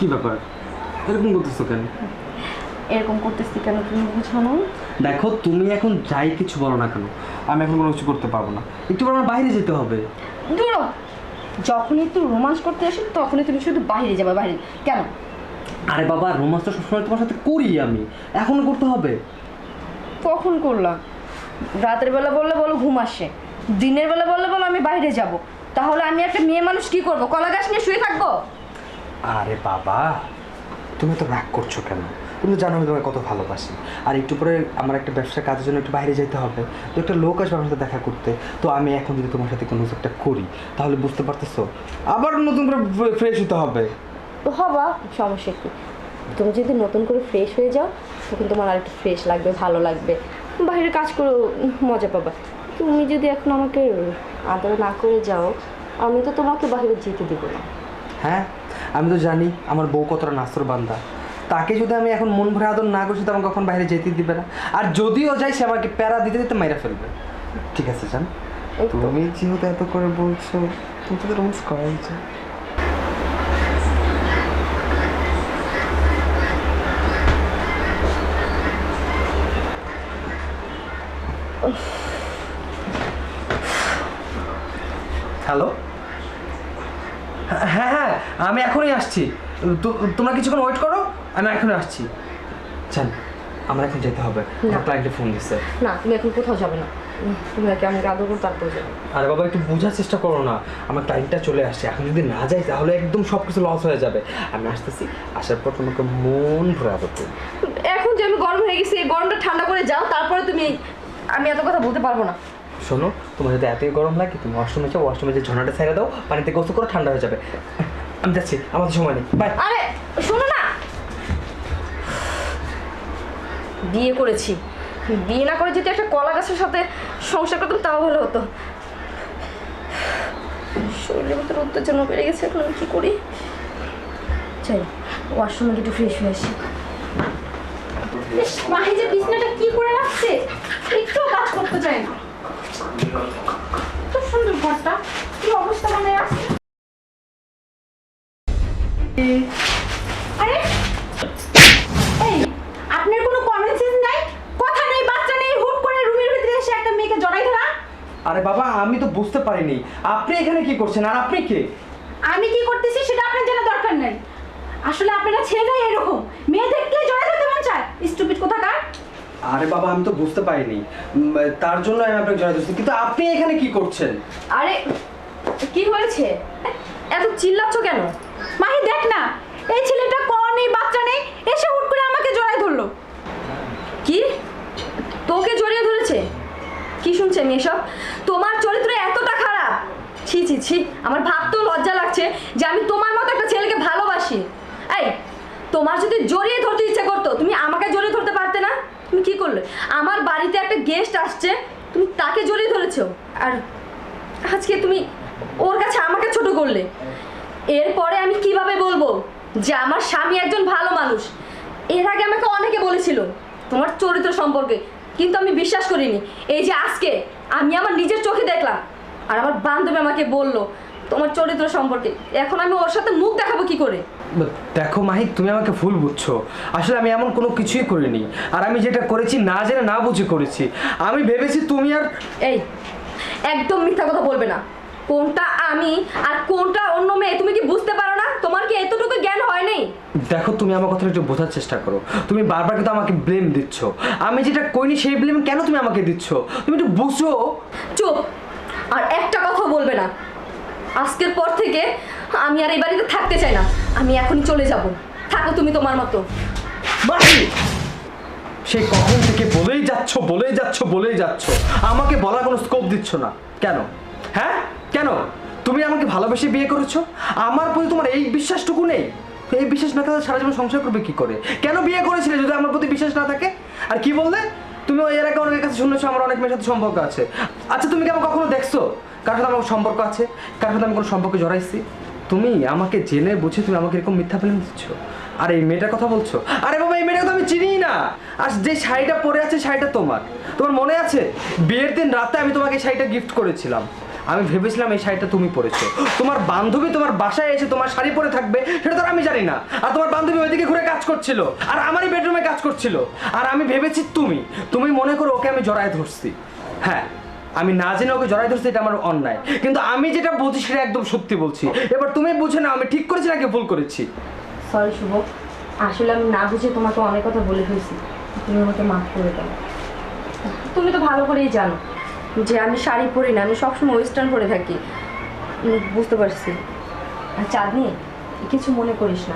কি ব্যাপার? এরকম করতেছো কেন? এরকম করতেছি কেন তুমি বুঝো না? দেখো তুমি এখন যাই কিছু বলো না কেন আমি এখন কোনো কিছু করতে পারব না। একটু পর আমার বাইরে যেতে হবে। দূরো যখনই একটু রোমান্স করতে আসি তখনই তুমি শুধু বাইরে যাবে বাইরে। কেন? আরে বাবা রোমান্স তো সবসময় তোমার সাথে করি আমি। এখনও করতে হবে। কখন করলাম? রাতের বেলা বললে বলো ঘুম আসে। দিনের বেলা বললে বলো আমি বাইরে যাব। তাহলে আমি একটা মেয়ে মানুষ কি করব? কলা গাছ নিয়ে শুয়ে থাকব? আরে বাবা তুমি তো রাগ করছ কেন? তুমি তো জানো আমি তোমাকে কত ভালোবাসি। আর একটু পরে আমার একটা ব্যবসা কাজের জন্য একটু বাইরে যেতে হবে। তো একটা লোক আসবে আমার সাথে দেখা করতে। তো আমি এখন যদি তোমার সাথে কোনো একটা করি তাহলে বুঝতে পারতেছো? আবার নতুন করে ফ্রেশ হতে হবে। তো হবা সমস্যা কি? তুমি যদি নতুন করে ফ্রেশ হয়ে যাও তখন তোমার আর একটু ফ্রেশ লাগবে ভালো লাগবে। বাইরে কাজ করে মজা পাবা। তুমি যদি এখন আমাকে আদর না করে যাও আমি তো তোমাকে বাইরে যেতে দেবো না। হ্যাঁ? আমি তো জানি আমার বউ কতটা নাস্তর বান্ধা তাকে যদি আমি এখন মন ভরে আদর না করছি তো আমাকে কখন বাইরে যেতে দিবে না। আর যদিও যাই সে আমাকে প্যারা দিতে দিতে মাইরা ফেলবে। ঠিক আছে জান। তুমি যেহেতু এত করে বলছো তুমি তো রোমান্স করাই যায়। হ্যালো? হ্যাঁ হ্যাঁ আমি এখনই আসছি। তোমরা কিছুক্ষণ ওয়েট করো আমি এখনই আসছি। জান আমার এখন যেতে হবে। আমার ক্লায়েন্টে ফোন দিচ্ছে না তুমি এখন কোথাও যাবে না। তুমি আগে আমাকে আদর করো তারপর যাবে। আরে বাবা একটু বোঝার চেষ্টা করো না। আমার ক্লায়েন্টটা চলে আসছে। এখন যদি না যাই তাহলে একদম সব কিছু লস হয়ে যাবে। আমি আসতেছি। আসার পর তোমাকে মন ভরে আদর এখন যে আমি গরম হয়ে গেছি এই গরমটা ঠান্ডা করে যাও তারপরে তুমি আমি এত কথা বলতে পারব না। শোনো, তোমার যদি এতই গরম লাগে, তুমি ওয়াশরুমে যাও ওয়াশরুমে যে ঝর্ণাটা ছেড়ে দাও, পানিতে গোসল করে, ঠান্ডা হয়ে যাবে। আমি যাচ্ছি আমাদের সময় নেই। বাই আরে, শোনো না। বিয়ে করেছি। বিয়ে না করে যদি একটা কলা গাছের সাথে সংসার করতাম, তাও ভালো হতো। শরীরের ভিতরে উত্তেজনা বেড়ে গেছে, এখন আমি কি করি? চাই ওয়াশরুমে একটু ফ্রেশ হয়ে আসি। মাহি যে বিছনাটা কি করে রাখছে একটু কাজ করতে চায় না খুব সুন্দর ঘরটা কি অবস্থা মনে আসছে আরে এই আপনার কোনো কমন সেন্স নাই কথা নেই বাচ্চা নেই হুট করে রুমের ভিতরে এসে একটা মেয়েকে জড়াই ধরা আরে বাবা আমি তো বুঝতে পারিনি। আপনি এখানে কি করছেন আর আপনি কে? আমি কি করতেছি সেটা আপনার জানা দরকার নাই। আসলে আপনারা ছেলেরাই এরকম। মেয়ে দেখলে জড়াই ধরতে মন চায়? স্টুপিড কোথাকার? আরে বাবা আমি তো বুঝতে পারিনি। উম, তার জন্য আমি আপনাকে জড়াই দিচ্ছি কিন্তু আপনি এখানে কি করছেন? আরে কি হয়েছে? এত চিল্লাচ্ছ কেন? মাহি দেখ না এই ছেলেটা ক নেই বাচ্চা নেই এসে হুট করে আমাকে জড়াই ধরলো। কি? তোকে জড়িয়ে ধরেছে শুনছে আমি এসব? তোমার চরিত্র এতটা খারাপ। ছি ছি ছি, আমার ভাবতেও লজ্জা লাগছে যে আমি তোমার মতো একটা ছেলেকে ভালোবাসি। এই, তোমার যদি জড়িয়ে ধরতে ইচ্ছে করতো, তুমি আমাকে জড়িয়ে ধরতে পারতে না? তুমি কি করলে? আমার বাড়িতে একটা গেস্ট আসছে, তুমি তাকে জড়িয়ে ধরেছো। আর আজকে তুমি ওর কাছে আমাকে ছোট করলে। এরপরে আমি কীভাবে বলব যে আমার স্বামী একজন ভালো মানুষ? এর আগে আমাকে অনেকে বলেছিল, তোমার চরিত্র সম্পর্কে। কিন্তু আমি বিশ্বাস করিনি। এই যে আজকে আমি আমার নিজের চোখে দেখলাম। আর আমার বান্ধবী আমাকে বলল তোমার চরিত্র সম্পর্কে। এখন আমি ওর সাথে মুখ দেখাবো কি করে? দেখো মাহি তুমি আমাকে ভুল বুঝছ। আসলে আমি এমন কোনো কিছুই করিনি। আর আমি যেটা করেছি না জেনে না বুঝে করেছি। আমি ভেবেছি তুমি আর এই একদম মিথ্যা কথা বলবে না। কোনটা আমি আর কোনটা অন্য মেয়ে তুমি কি বুঝতে পারো না? তোমার কি এতটুকু জ্ঞান হয়নি দেখো তুমি আমার কথা একটু বোঝার চেষ্টা করো। তুমি বারবার কিন্তু আমাকে ব্লেম দিচ্ছ। আমি যেটা করিনি সেই ব্লেম কেন তুমি আমাকে দিচ্ছ? তুমি একটু বুঝো। চুপ! আর একটা কথা বলবে না। আজকের পর থেকে আমি আর এই বাড়িতে থাকতে চাই না। আমি এখনই চলে যাব। থাকো তুমি তোমার মতো। মাহি সেই কখন থেকে বলেই যাচ্ছ বলেই যাচ্ছ বলেই যাচ্ছ। আমাকে বলার কোনো স্কোপ দিচ্ছ না। কেন? হ্যাঁ? কেন? তুমি আমাকে ভালোবেসে বিয়ে করেছ? আমার প্রতি তোমার এই বিশ্বাসটুকু নেই? এই বিশ্বাস না থাকলে সারা জীবন সংসার করবে কি করে? কেন বিয়ে করেছিলে যদি আমার প্রতি বিশ্বাস না থাকে? আর কি বললে? তুমি ওই আগে অনেকের কাছে শুনেছো, আমার অনেক মেয়ের সাথে সম্পর্ক আছে। আচ্ছা তুমি কি আমার কখনো দেখছ? কার সাথে আমার সম্পর্ক আছে? কার সাথে আমি কোনো সম্পর্কে জড়াইছি? তুমি আমাকে জেনে বুঝে তুমি আমাকে এরকম মিথ্যা ফেলে দিচ্ছ। আর এই মেয়েটার কথা বলছো? আরে বাবা, এই মেয়েটা তো আমি চিনি না। আর যে শাড়িটা পরে আছে, শাড়িটা তোমার। তোমার মনে আছে? বিয়ের দিন রাতে আমি তোমাকে শাড়িটা গিফট করেছিলাম। আমি ভেবেছিলাম এই শাড়িটা তুমি পরেছো। তোমার বান্ধবী তোমার বাসায় এসে তোমার শাড়ি পরে থাকবে, সেটা তো আমি জানি না। আর তোমার বান্ধবী ওইদিকে ঘুরে কাজ করছিল, আর আমারই বেডরুমে কাজ করছিল। আর আমি ভেবেছি তুমি তুমি মনে করো ওকে আমি জড়ায় ধরছি। হ্যাঁ আমি না জেনে ওকে জড়াই ধরছি, এটা আমার অন্যায়। কিন্তু আমি যেটা বলছি সেটা একদম সত্যি বলছি। এবার তুমি বুঝে না আমি ঠিক করেছি নাকি ভুল করেছি? সরি শুভ। আসলে আমি না বুঝে তোমাকে অনেক কথা বলে ফেলছি। তুমি আমাকে মাফ করে দাও। তুমি তো ভালো করেই জানো। যে আমি শাড়ি পরি না, আমি সবসময় ওয়েস্টার্ন পরে থাকি। বুঝতে পারছি। চাঁদনি, কিছু মনে করিস না।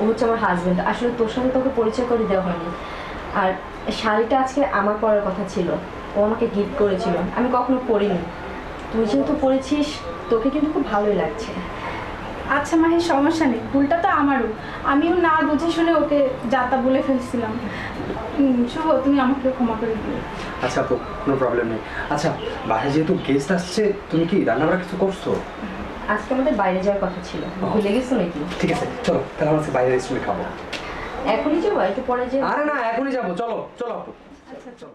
ও হচ্ছে আমার হাজব্যান্ড আসলে তোর সঙ্গে তোকে পরিচয় করে দেওয়া হয়নি। আর শাড়িটা আজকে আমার পরার কথা ছিল। ও আমাকে গিফট করেছিল। আমি কখনো পরিনি। তুই যেহেতু পরেছিস, তোকে কিন্তু খুব ভালোই লাগছে। আচ্ছা মাহি সমস্যা নেই। ভুলটা তো আমারও। আমিও না বুঝে শুনে ওকে যাতা বলে ফেলছিলাম। শুভ তুমি আমাকে ক্ষমা করে দিও। আচ্ছা আপু কোনো প্রবলেম নেই। আচ্ছা বাইরে যেহেতু গেস্ট আসছে তুমি কি রান্নাবাড়া কিছু করছ? আজকে আমাদের বাইরে যাওয়ার কথা ছিল। ভুলে গেছো নাকি? ঠিক আছে চলো তাহলে আমরা বাইরে রেস্টুরেন্টে খাব। এখনই যাব একটু পরে যে আরে না এখনই যাব চলো চলো আপু। আচ্ছা চলো।